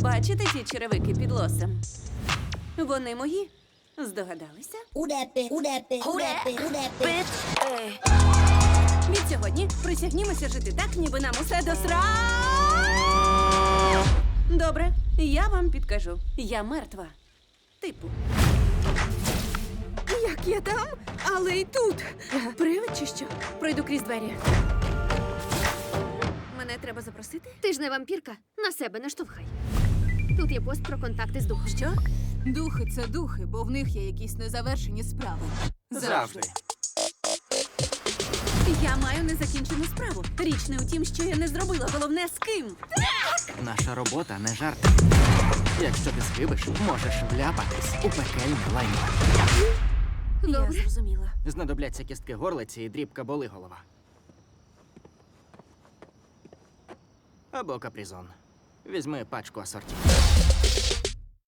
Бачите ті черевики під лосем? Вони мої. Здогадалися? Удепи, удепи, удепи, удепи. Відсьогодні присягнімося жити так, ніби нам усе до сра. Добре, я вам підкажу. Я мертва. Типу. Як я там, але й тут. Привид чи що? Пройду крізь двері. Мене треба запросити? Ти ж не вампірка, на себе не штовхай. Тут є пост про контакти з духом. Що? Духи це духи, бо в них є якісь незавершені справи. Завжди. Я маю незакінчену справу. Річ не у тім, що я не зробила. Головне з ким. Наша робота не жарт. Якщо ти схибиш, можеш вляпатись у пекельне лайно. Я Добре. зрозуміла. Знадобляться кістки горлиці і дрібка болиголова. Або капризон. Візьми пачку асорті.